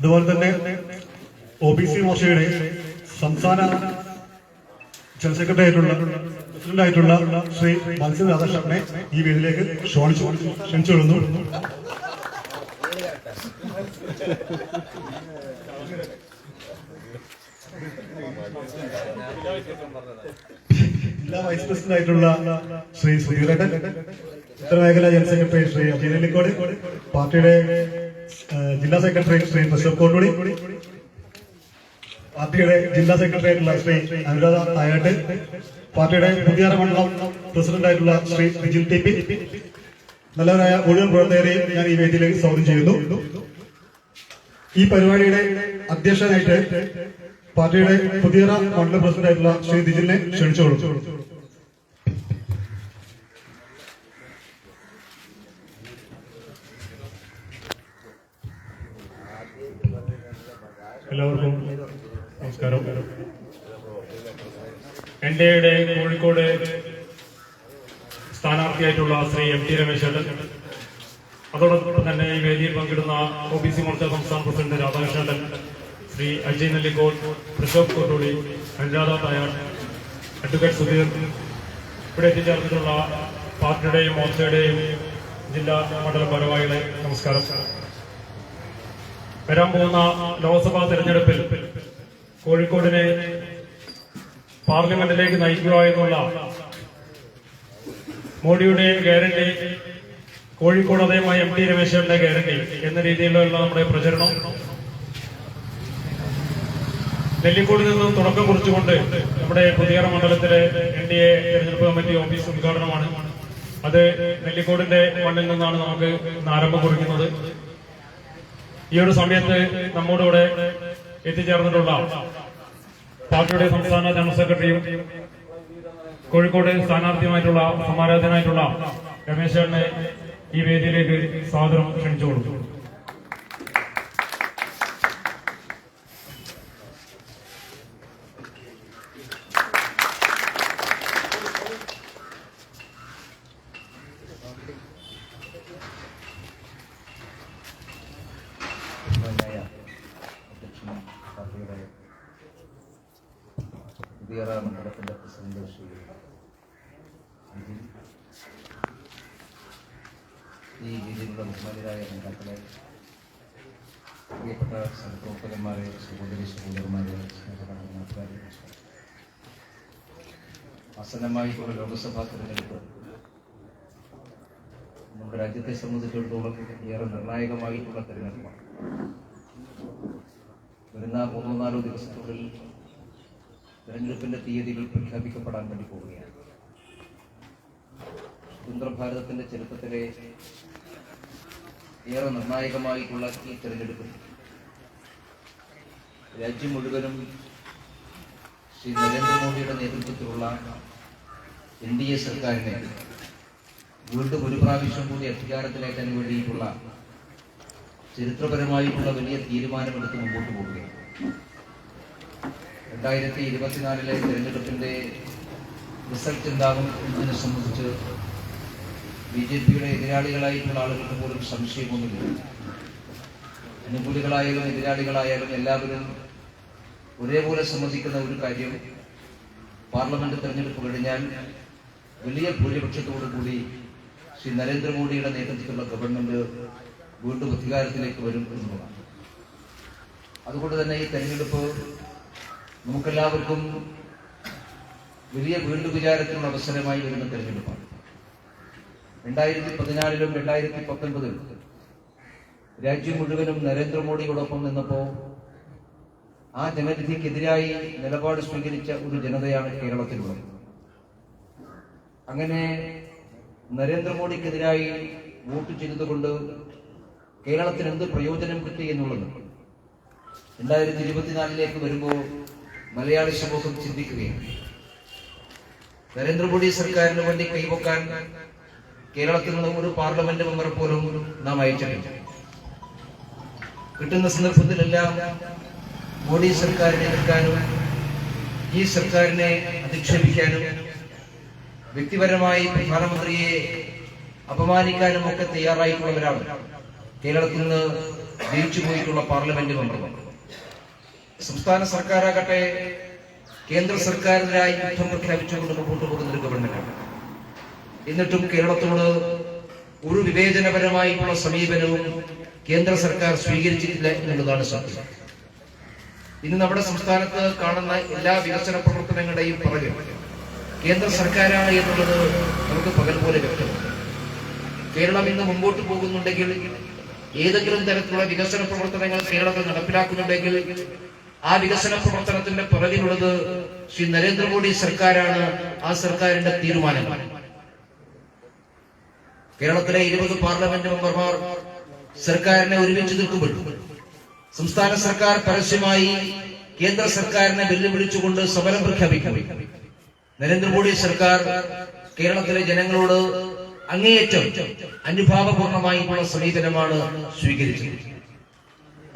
അതുപോലെ തന്നെ O B C മോർച്ചയുടെ സംസ്ഥാന ജനറൽ സെക്രട്ടറി ആയിട്ടുള്ള ശ്രീ മത്സ്യ രാധാകൃഷ്ണനെ ഈ വേദിയിലേക്ക് ക്ഷണിച്ചു ക്ഷണിച്ചുകൊള്ളുന്നു ജില്ലാ വൈസ് പ്രസിഡന്റ് ആയിട്ടുള്ള ശ്രീ സുധീരൻ ഉത്തരമേഖല ജനറൽ സെക്രട്ടറി ശ്രീ നെല്ലിക്കോട് പാർട്ടിയുടെ ജില്ലാ സെക്രട്ടറി ശ്രീ ബഷീർ കോണ്ടുളി പാർട്ടിയുടെ ജില്ലാ സെക്രട്ടറി ആയിട്ടുള്ള ശ്രീ അനുരാധ നായാട്ട് പാർട്ടിയുടെ പുതിയാറ മണ്ഡലം പ്രസിഡന്റ് ആയിട്ടുള്ള ശ്രീ വിജിൽ ടി പി നല്ലവരായ മുഴുവൻ പ്രവർത്തകരെയും ഞാൻ ഈ വേദിയിലേക്ക് സ്വാഗതം ചെയ്യുന്നു. ഈ പരിപാടിയുടെ അധ്യക്ഷനായിട്ട് പാർട്ടിയുടെ പുതിയ മണ്ഡല പ്രസിഡന്റ് ആയിട്ടുള്ള ശ്രീ ദിജിലിനെ ക്ഷണിച്ചോളൂ. എല്ലാവർക്കും നമസ്കാരം. എന്റെ കോഴിക്കോട് സ്ഥാനാർത്ഥിയായിട്ടുള്ള ശ്രീ എം ടി രമേശേട്ടൻ അതോടൊപ്പം തന്നെ ഈ വേദിയിൽ പങ്കിടുന്ന ഒ ബി സി മോർച്ച സംസ്ഥാന പ്രസിഡന്റ് രാധാകൃഷ്ണൻ ശ്രീ അജയ് നല്ലിക്കോൾ ഋഷഭ് കൊട്ടോളി അനുരാധ തായാർ അഡ്വക്കേറ്റ് സുധീർ. ഇവിടെ എത്തിച്ചേർന്നിട്ടുള്ള പാർട്ടിയുടെയും മോർച്ചയുടെയും ജില്ലാ മണ്ഡല ഭാരവാഹികളെ നമസ്കാരം. വരാൻ പോകുന്ന ലോക്സഭാ തെരഞ്ഞെടുപ്പിൽ കോഴിക്കോടിനെ പാർലമെന്റിലേക്ക് നയിക്കുക എന്നുള്ള മോഡിയുടെ ഗ്യാരണ്ടി കോഴിക്കോട് അതേമായി എം ടി രമേശന്റെ ഗ്യാരണ്ടി എന്ന രീതിയിലുള്ള നമ്മുടെ പ്രചരണം നെല്ലിക്കോട് നിന്നും തുടക്കം കുറിച്ചുകൊണ്ട് നമ്മുടെ പുതിയറ മണ്ഡലത്തിലെ എൻ ഡി എ തെരഞ്ഞെടുപ്പ് കമ്മിറ്റി ഓഫീസ് ഉദ്ഘാടനമാണ്. അത് നെല്ലിക്കോടിന്റെ മണ്ണിൽ നിന്നാണ് നമുക്ക് ഇന്ന് ആരംഭം കുറിക്കുന്നത്. ഈ ഒരു സമയത്ത് നമ്മോടുകൂടെ എത്തിച്ചേർന്നിട്ടുള്ള പാർട്ടിയുടെ സംസ്ഥാന ജനറൽ സെക്രട്ടറിയും കോഴിക്കോട് സ്ഥാനാർത്ഥിയുമായിട്ടുള്ള സമാരാധനായിട്ടുള്ള രമേശനെ ഈ വേദിയിലേക്ക് സ്വാഗതം ക്ഷണിച്ചു കൊടുത്തു ബഹുമാനായ അധ്യക്ഷൻ പാർട്ടിയുടെ പുതിയ മണ്ഡലത്തിന്റെ പ്രസിഡന്റ് ഈ രീതിയിലുള്ള ബഹുമാനരായ നേതാക്കളെ പ്രിയപ്പെട്ട സഹപ്രവർത്തകന്മാരെ സഹോദരി സഹോദരന്മാരെ അസന്നമായി ആസന്നമായിട്ടുള്ള ലോക്സഭാ തെരഞ്ഞെടുപ്പ് നമ്മുടെ രാജ്യത്തെ സംബന്ധിച്ചിടത്തോളം ഏറെ നിർണായകമായിട്ടുള്ള തെരഞ്ഞെടുപ്പാണ്. വരുന്ന മൂന്നോ നാലോ ദിവസത്തിനുള്ളിൽ തെരഞ്ഞെടുപ്പിന്റെ തീയതികൾ പ്രഖ്യാപിക്കപ്പെടാൻ വേണ്ടി പോവുകയാണ്. സ്വതന്ത്ര ഭാരതത്തിന്റെ ചരിത്രത്തിലെ ഏറെ നിർണായകമായിട്ടുള്ള ഈ തെരഞ്ഞെടുപ്പിൽ രാജ്യം മുഴുവനും ശ്രീ നരേന്ദ്രമോദിയുടെ നേതൃത്വത്തിലുള്ള എൻ ഡി എ സർക്കാരിനെ വീണ്ടും ഒരു പ്രാവശ്യം കൂടി അധികാരത്തിലേക്കാൻ വേണ്ടിയിട്ടുള്ള ചരിത്രപരമായിട്ടുള്ള വലിയ തീരുമാനമെടുത്ത് മുമ്പോട്ട് പോവുകയാണ്. രണ്ടായിരത്തി ഇരുപത്തിനാലിലെ തെരഞ്ഞെടുപ്പിന്റെ റിസൾട്ട് എന്താകും എന്നതിനെ സംബന്ധിച്ച് ബി ജെ പിയുടെ എതിരാളികളായിട്ടുള്ള ആളുകൾക്ക് പോലും സംശയമൊന്നുമില്ല. അനുകൂലികളായാലും എതിരാളികളായാലും എല്ലാവരും ഒരേപോലെ സമ്മതിക്കുന്ന ഒരു കാര്യം പാർലമെന്റ് തെരഞ്ഞെടുപ്പ് കഴിഞ്ഞാൽ വലിയ ഭൂരിപക്ഷത്തോടു കൂടി ശ്രീ നരേന്ദ്രമോദിയുടെ നേതൃത്വത്തിലുള്ള ഗവൺമെന്റ് വീണ്ടും അധികാരത്തിലേക്ക് വരും എന്നുള്ളതാണ്. അതുകൊണ്ട് തന്നെ ഈ തെരഞ്ഞെടുപ്പ് നമുക്കെല്ലാവർക്കും വലിയ വീണ്ടും വിചാരത്തിനുള്ള അവസരമായി വരുന്ന തെരഞ്ഞെടുപ്പാണ്. രണ്ടായിരത്തി പതിനാലിലും രണ്ടായിരത്തി പത്തൊൻപതിലും രാജ്യം മുഴുവനും നരേന്ദ്രമോദിയോടൊപ്പം നിന്നപ്പോ ആ ജനവിധിക്കെതിരായി നിലപാട് സ്വീകരിച്ച ഒരു ജനതയാണ് കേരളത്തിലുള്ളത്. അങ്ങനെ നരേന്ദ്രമോദിക്കെതിരായി വോട്ട് ചെയ്തതുകൊണ്ട് കേരളത്തിന് എന്ത് പ്രയോജനം കിട്ടി എന്നുള്ളത് രണ്ടായിരത്തി ഇരുപത്തിനാലിലേക്ക് വരുമ്പോൾ മലയാളി സമൂഹം ചിന്തിക്കുകയാണ് നരേന്ദ്രമോദി സർക്കാരിന് വേണ്ടി കൈവക്കാൻ കേരളത്തിൽ നിന്ന് ഒരു പാർലമെന്റ് മെമ്പർ പോലും നാം അയച്ചിട്ടില്ല. കിട്ടുന്ന സന്ദർഭത്തിലെല്ലാം മോഡി സർക്കാരിനെ എതിർക്കാനും ഈ സർക്കാരിനെ അധിക്ഷേപിക്കാനും വ്യക്തിപരമായി പ്രധാനമന്ത്രിയെ അപമാനിക്കാനും ഒക്കെ തയ്യാറായിട്ടുള്ളവരാണ് കേരളത്തിൽ നിന്ന് ജയിച്ചു പോയിട്ടുള്ള പാർലമെന്റ് മെമ്പർമാർ. സംസ്ഥാന സർക്കാരാകട്ടെ കേന്ദ്ര സർക്കാരിനായി യുദ്ധം പ്രഖ്യാപിച്ചുകൊണ്ട് മുമ്പോട്ട് പോകുന്ന ഒരു ഗവൺമെന്റാണ്. എന്നിട്ടും കേരളത്തോട് ഒരു വിവേചനപരമായിട്ടുള്ള സമീപനവും കേന്ദ്ര സർക്കാർ സ്വീകരിച്ചിട്ടില്ല എന്നുള്ളതാണ് സത്യം. ഇന്ന് നമ്മുടെ സംസ്ഥാനത്ത് കാണുന്ന എല്ലാ വികസന പ്രവർത്തനങ്ങളുടെയും പുറകിൽ കേന്ദ്ര സർക്കാരാണ് എന്നുള്ളത് നമുക്ക് പകൽ പോലെ വ്യക്തമാണ്. കേരളം ഇന്ന് മുമ്പോട്ട് പോകുന്നുണ്ടെങ്കിൽ ഏതെങ്കിലും തരത്തിലുള്ള വികസന പ്രവർത്തനങ്ങൾ കേരളത്തിൽ നടപ്പിലാക്കുന്നുണ്ടെങ്കിൽ ആ വികസന പ്രവർത്തനത്തിന്റെ പുറകിലുള്ളത് ശ്രീ നരേന്ദ്രമോദി സർക്കാരാണ്. ആ സർക്കാരിന്റെ തീരുമാനമാണ് കേരളത്തിലെ ഇരുപത് പാർലമെന്റ് മെമ്പർമാർ സർക്കാരിനെ ഒരുമിച്ച് നിൽക്കുമ്പോൾ സംസ്ഥാന സർക്കാർ പരസ്യമായി കേന്ദ്ര സർക്കാരിനെ വെല്ലുവിളിച്ചുകൊണ്ട് സമരം പ്രഖ്യാപിക്കും. നരേന്ദ്രമോദി സർക്കാർ കേരളത്തിലെ ജനങ്ങളോട് അങ്ങേയറ്റം അനുഭാവപൂർണമായിട്ടുള്ള സമീപനമാണ് സ്വീകരിച്ചത്.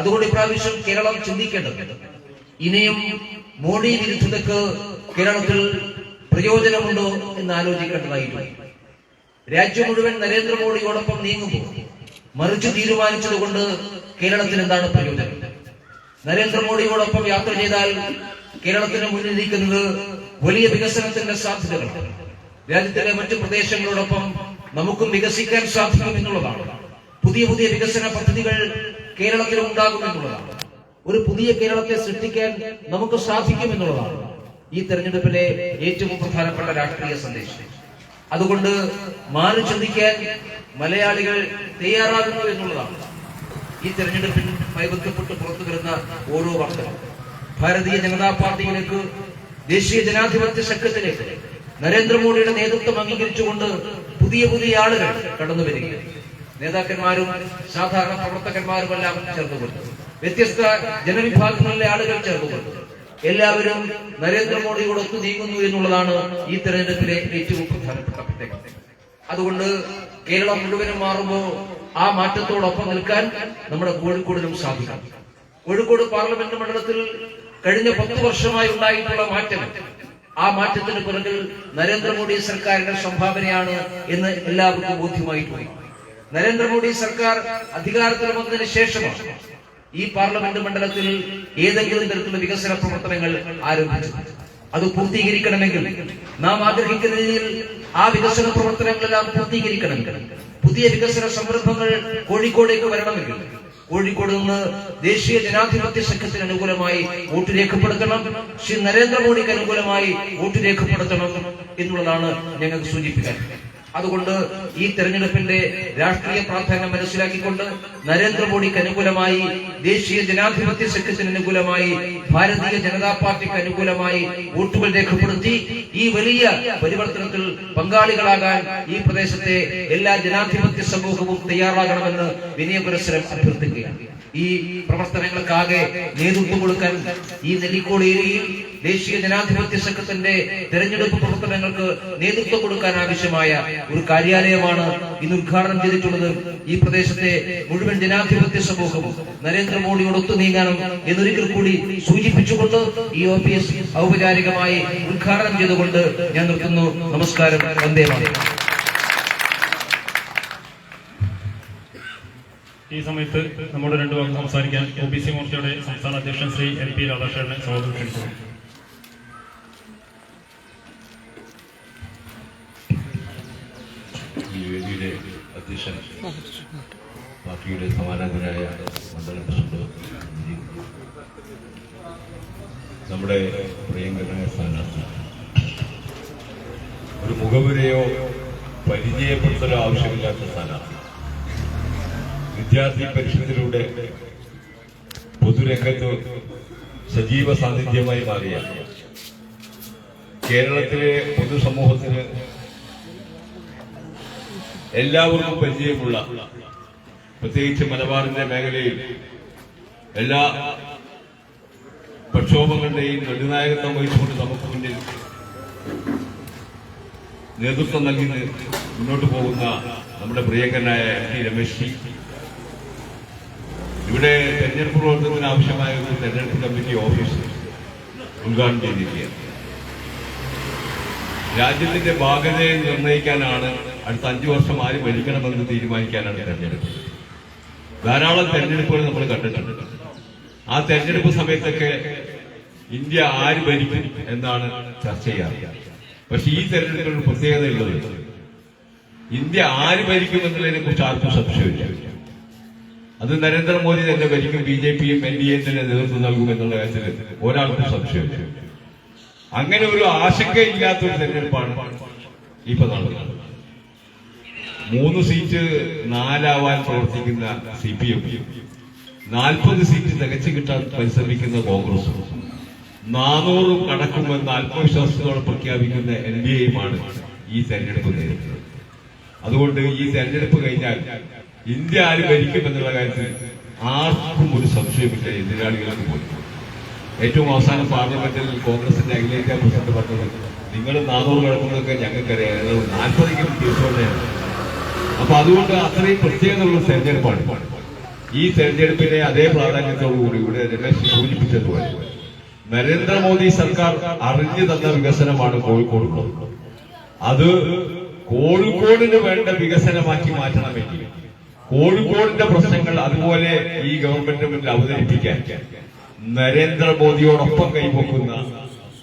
അതുകൊണ്ട് ഇപ്രാവശ്യം കേരളം ചിന്തിക്കേണ്ടത് ഇനിയും മോഡി വിരുദ്ധതക്ക് കേരളത്തിൽ പ്രയോജനമുണ്ടോ എന്ന് ആലോചിക്കേണ്ടതായിട്ടുണ്ട് രാജ്യം മുഴുവൻ നരേന്ദ്രമോദിയോടൊപ്പം നീങ്ങുമ്പോൾ മറിച്ച് തീരുമാനിച്ചതുകൊണ്ട് കേരളത്തിൽ എന്താണ് പ്രയോജനം? നരേന്ദ്രമോദിയോടൊപ്പം യാത്ര ചെയ്താൽ കേരളത്തിന് മുന്നിലിരിക്കുന്നത് വലിയ വികസനത്തിന്റെ സാധ്യതകളാണ്. രാജ്യത്തിലെ മറ്റു പ്രദേശങ്ങളോടൊപ്പം നമുക്കും വികസിക്കാൻ സാധിക്കും എന്നുള്ളതാണ്. പുതിയ പുതിയ വികസന പദ്ധതികൾ കേരളത്തിലും ഉണ്ടാകും എന്നുള്ളതാണ്. ഒരു പുതിയ കേരളത്തെ സൃഷ്ടിക്കാൻ നമുക്ക് സാധിക്കുമെന്നുള്ളതാണ് ഈ തെരഞ്ഞെടുപ്പിലെ ഏറ്റവും പ്രധാനപ്പെട്ട രാഷ്ട്രീയ സന്ദേശം. അതുകൊണ്ട് മാറി ചിന്തിക്കാൻ മലയാളികൾ തയ്യാറാകുന്നു എന്നുള്ളതാണ് ഈ തെരഞ്ഞെടുപ്പിൽ വൈബന്ധപ്പെട്ട് പുറത്തു വരുന്ന ഓരോ വാർത്തകളും ഭാരതീയ ജനതാ പാർട്ടിയിലേക്ക് ദേശീയ ജനാധിപത്യ സഖ്യത്തിലേക്ക് നരേന്ദ്രമോദിയുടെ നേതൃത്വം അംഗീകരിച്ചുകൊണ്ട് പുതിയ പുതിയ ആളുകൾ കടന്നു വരികയാണ് നേതാക്കന്മാരും സാധാരണ പ്രവർത്തകന്മാരുമെല്ലാം ചേർന്നുകൊണ്ട്. വ്യത്യസ്ത ജനവിഭാഗങ്ങളിലെ ആളുകൾ ചേർന്നുകൊണ്ട് എല്ലാവരും നരേന്ദ്രമോദിയോട് ഒത്തു നീങ്ങുന്നു എന്നുള്ളതാണ് ഈ തെരഞ്ഞെടുപ്പിലെ ഏറ്റവും പ്രധാനപ്പെട്ട പ്രത്യേകത. അതുകൊണ്ട് കേരളം മുഴുവനും മാറുമ്പോൾ ആ മാറ്റത്തോടൊപ്പം നിൽക്കാൻ നമ്മുടെ കോഴിക്കോടിനും സാധിക്കും. കോഴിക്കോട് പാർലമെന്റ് മണ്ഡലത്തിൽ കഴിഞ്ഞ പത്ത് വർഷമായി ഉണ്ടായിട്ടുള്ള മാറ്റം ആ മാറ്റത്തിന് പിറകിൽ നരേന്ദ്രമോദി സർക്കാരിന്റെ സംഭാവനയാണ് എന്ന് എല്ലാവർക്കും ബോധ്യമായിട്ടുണ്ട്. നരേന്ദ്രമോദി സർക്കാർ അധികാരത്തിൽ വന്നതിന് ശേഷമാണ് ഈ പാർലമെന്റ് മണ്ഡലത്തിൽ ഏതെങ്കിലും തരത്തിലുള്ള വികസന പ്രവർത്തനങ്ങൾ ആരംഭിച്ചു. അത് പൂർത്തീകരിക്കണമെങ്കിൽ നാം ആഗ്രഹിക്കുന്ന രീതിയിൽ ആ വികസന പ്രവർത്തനങ്ങളെല്ലാം പൂർത്തീകരിക്കണമെങ്കിൽ പുതിയ വികസന സംരംഭങ്ങൾ കോഴിക്കോടേക്ക് വരണമെങ്കിൽ കോഴിക്കോട് നിന്ന് ദേശീയ ജനാധിപത്യ സഖ്യത്തിന് അനുകൂലമായി വോട്ട് രേഖപ്പെടുത്തണം ശ്രീ നരേന്ദ്രമോദിക്ക് അനുകൂലമായി വോട്ട് രേഖപ്പെടുത്തണം എന്നുള്ളതാണ് ഞങ്ങൾക്ക് സൂചിപ്പിക്കാൻ. അതുകൊണ്ട് ഈ തെരഞ്ഞെടുപ്പിന്റെ രാഷ്ട്രീയ പ്രാധാന്യം മനസ്സിലാക്കിക്കൊണ്ട് നരേന്ദ്രമോദിക്ക് അനുകൂലമായി ദേശീയ ജനാധിപത്യ സഖ്യത്തിന് അനുകൂലമായി ഭാരതീയ ജനതാ പാർട്ടിക്ക് അനുകൂലമായി വോട്ടുകൾ രേഖപ്പെടുത്തി ഈ വലിയ പരിവർത്തനത്തിൽ പങ്കാളികളാകാൻ ഈ പ്രദേശത്തെ എല്ലാ ജനാധിപത്യ സമൂഹവും തയ്യാറാകണമെന്ന് വിനയപുരസ്സരം അഭ്യർത്ഥിക്കുകയാണ് ഈ പ്രവർത്തനങ്ങൾക്കാകെ നേതൃത്വം കൊടുക്കാൻ ഈ നെല്ലിക്കോട് ഏരിയയിൽ ദേശീയ ജനാധിപത്യ സംഘത്തിന്റെ തെരഞ്ഞെടുപ്പ് പ്രവർത്തനങ്ങൾക്ക് നേതൃത്വം കൊടുക്കാൻ ആവശ്യമായ ഒരു കാര്യാലയമാണ് ഇന്ന് ഉദ്ഘാടനം ചെയ്തിട്ടുള്ളത്. ഈ പ്രദേശത്തെ മുഴുവൻ ജനാധിപത്യ സമൂഹവും നരേന്ദ്രമോദിയോട് ഒത്തു നീങ്ങാനും എന്നൊരിക്കൽ കൂടി സൂചിപ്പിച്ചുകൊണ്ട് ഈ ഓഫീസ് ഔപചാരികമായി ഉദ്ഘാടനം ചെയ്തുകൊണ്ട് ഞാൻ നിർത്തുന്നു. നമസ്കാരം. വന്ദേ മാതരം. ഈ സമയത്ത് നമ്മുടെ രണ്ടു വാക്ക് സംസാരിക്കാൻ ഒ ബി സി മോർച്ചയുടെ സംസ്ഥാന അധ്യക്ഷൻ ശ്രീ എൽ പി രാധാകൃഷ്ണനെ സ്വാഗതം ക്ഷണിച്ചു വേദിയുടെ അധ്യക്ഷൻ പാർട്ടിയുടെ സമാനാന്തരായ മണ്ഡലം നമ്മുടെ പ്രിയങ്കരനായ സ്ഥാനാർത്ഥി ഒരു മുഖവുരയോ പരിചയപ്പെടുത്തലോ ആവശ്യമില്ലാത്ത സ്ഥാനാർത്ഥി. വിദ്യാർത്ഥി പരിഷത്തിലൂടെ പൊതുരംഗത്ത് സജീവ സാന്നിധ്യമായി മാറിയ കേരളത്തിലെ പൊതുസമൂഹത്തിന് എല്ലാവർക്കും പരിചയമുള്ള പ്രത്യേകിച്ച് മലബാറിന്റെ മേഖലയിൽ എല്ലാ പ്രക്ഷോഭങ്ങളുടെയും നിർണായകത്വം വഹിച്ചുകൊണ്ട് നമുക്ക് മുന്നിൽ നേതൃത്വം നൽകി മുന്നോട്ട് പോകുന്ന നമ്മുടെ പ്രിയങ്കരനായ എം ടി രമേശ് ജി. ഇവിടെ തെരഞ്ഞെടുപ്പ് പ്രവർത്തനത്തിന് ആവശ്യമായ ഒരു തെരഞ്ഞെടുപ്പ് കമ്മിറ്റി ഓഫീസ് ഉദ്ഘാടനം ചെയ്തിരിക്കുകയാണ്. രാജ്യത്തിന്റെ ഭാഗതയെ നിർണയിക്കാനാണ് അടുത്ത അഞ്ചു വർഷം ആര് ഭരിക്കണമെന്ന് തീരുമാനിക്കാനാണ് തെരഞ്ഞെടുപ്പ്. ധാരാളം തെരഞ്ഞെടുപ്പുകൾ നമ്മൾ കണ്ടിട്ടുണ്ട്. ആ തെരഞ്ഞെടുപ്പ് സമയത്തൊക്കെ ഇന്ത്യ ആര് ഭരിക്കും എന്നാണ് ചർച്ച ചെയ്യാറ്. പക്ഷെ ഈ തെരഞ്ഞെടുപ്പിൽ പ്രത്യേകതയുള്ളത് ഇന്ത്യ ആര് ഭരിക്കും എന്നതിനെ കുറിച്ച് ആർക്കും സംശയമില്ല. അത് നരേന്ദ്രമോദി തന്നെ ഭരിക്കും ബി ജെ പിയും എൻ ഡി എ തന്നെ നേതൃത്വം നൽകും എന്നുള്ള കാര്യത്തിൽ ഒരാൾക്കും സംശയമില്ല. അങ്ങനെ ഒരു ആശങ്കയില്ലാത്ത ഒരു തെരഞ്ഞെടുപ്പാണ് ഇപ്പൊ നടക്കുന്നത് മൂന്ന് സീറ്റ് നാലാവാൻ പ്രവർത്തിക്കുന്ന സി പി എം നാൽപ്പത് സീറ്റ് തികച്ചു കിട്ടാൻ പരിശ്രമിക്കുന്ന കോൺഗ്രസും നാനൂറ് കടക്കുമെന്ന് ആത്മവിശ്വാസത്തോടെ പ്രഖ്യാപിക്കുന്ന എൻ ഡി എയുമാണ് ഈ തെരഞ്ഞെടുപ്പ് നേരിടുന്നത്. അതുകൊണ്ട് ഈ തെരഞ്ഞെടുപ്പ് കഴിഞ്ഞാൽ ഇന്ത്യ ആര് ഭരിക്കും എന്നുള്ള കാര്യത്തിൽ ആർക്കും ഒരു സംശയമില്ല. എതിരാളികൾക്ക് പോയി. ഏറ്റവും അവസാനം പാർലമെന്റിൽ കോൺഗ്രസിന്റെ അഖിലേന്ത്യാ പ്രസിഡന്റ് പറഞ്ഞത് നിങ്ങൾ നാനൂറ് കിടക്കുന്നതൊക്കെ ഞങ്ങൾക്കറിയാം. നാൽപ്പതെങ്കിലും തീർച്ചയായിട്ടും അപ്പൊ അതുകൊണ്ട് അത്രയും പ്രത്യേകതയുള്ള തെരഞ്ഞെടുപ്പാണ്. ഈ തെരഞ്ഞെടുപ്പിനെ അതേ പ്രാധാന്യത്തോടുകൂടി ഇവിടെ രമേശ് സൂചിപ്പിച്ചതുപോലെ നരേന്ദ്രമോദി സർക്കാർ അറിഞ്ഞു തന്ന വികസനമാണ് കോഴിക്കോടുള്ളത് അത് കോഴിക്കോടിന് വേണ്ട വികസനമാക്കി മാറ്റണമെങ്കിൽ കോഴിക്കോടിന്റെ പ്രശ്നങ്ങൾ അതുപോലെ ഈ ഗവൺമെന്റ് മുന്നിൽ അവതരിപ്പിക്കാൻ നരേന്ദ്രമോദിയോടൊപ്പം കൈവക്കുന്ന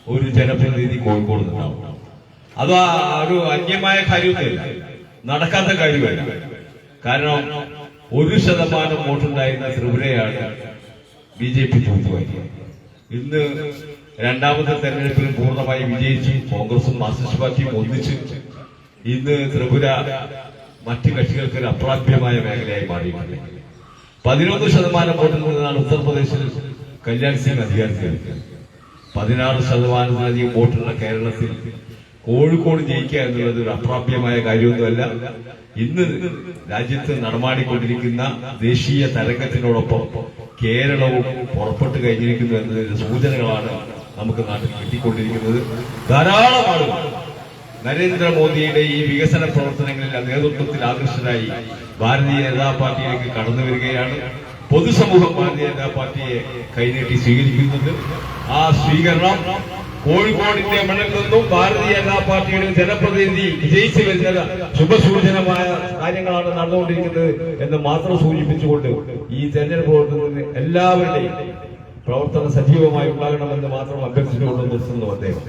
ഒരു ജനപ്രതിനിധി കോഴിക്കോട് നിന്നാവും. അത് ഒരു അന്യമായ കാര്യമൊന്നുമില്ല. നടക്കാത്ത കാര്യമല്ല. കാരണം ഒരു ശതമാനം വോട്ടുണ്ടായിരുന്ന ത്രിപുരയാണ് ബി ജെ പി തൂത്തുവാരി ഇന്ന് രണ്ടാമത്തെ തെരഞ്ഞെടുപ്പിൽ പൂർണമായി വിജയിച്ചു കോൺഗ്രസും മാർക്സിസ്റ്റ് പാർട്ടിയും ഒന്നിച്ച് ഇന്ന് ത്രിപുര മറ്റ് കക്ഷികൾക്ക് ഒരു അപ്രാപ്യമായ മേഖലയായി മാറിയിട്ടുണ്ട്. പതിനൊന്ന് ശതമാനം വോട്ട് നിന്നാണ് ഉത്തർപ്രദേശിൽ കല്യാൺ സിംഗ് അധികാരത്തിൽ പതിനാറ് ശതമാനത്തിലധികം വോട്ടുള്ള കേരളത്തിൽ കോഴിക്കോട് ജയിക്കുക എന്നുള്ളത് ഒരു അപ്രാപ്യമായ കാര്യമൊന്നുമല്ല. ഇന്ന് രാജ്യത്ത് നടമാടിക്കൊണ്ടിരിക്കുന്ന ദേശീയ തരംഗത്തിനോടൊപ്പം കേരളവും പുറപ്പെട്ടു കഴിഞ്ഞിരിക്കുന്നു എന്നതിന്റെ സൂചനകളാണ് നമുക്ക് നാട്ടിൽ കിട്ടിക്കൊണ്ടിരിക്കുന്നത്. ധാരാളം ആളുകൾ നരേന്ദ്രമോദിയുടെ ഈ വികസന പ്രവർത്തനങ്ങളിൽ നേതൃത്വത്തിൽ ആകർഷകരായി ഭാരതീയ ജനതാ പാർട്ടിയിലേക്ക് കടന്നു വരികയാണ്. പൊതുസമൂഹം ഭാരതീയ ജനതാ പാർട്ടിയെ കൈനീട്ടി സ്വീകരിക്കുന്നുണ്ട്. ആ സ്വീകരണം കോഴിക്കോടിന്റെ മണ്ണിൽ നിന്നും ഭാരതീയ ജനതാ പാർട്ടിയുടെ ജനപ്രതിനിധി വിജയിച്ചു വരുന്നത് ശുഭസൂചനമായ കാര്യങ്ങളാണ് നടന്നുകൊണ്ടിരിക്കുന്നത് എന്ന് മാത്രം സൂചിപ്പിച്ചുകൊണ്ട് ഈ തെരഞ്ഞെടുപ്പ് പ്രവർത്തനത്തിന് എല്ലാവരുടെയും പ്രവർത്തനം സജീവമായി ഉണ്ടാകണമെന്ന് മാത്രം അഭ്യർത്ഥിച്ചുകൊണ്ട് നിർത്തുന്നു അദ്ദേഹം.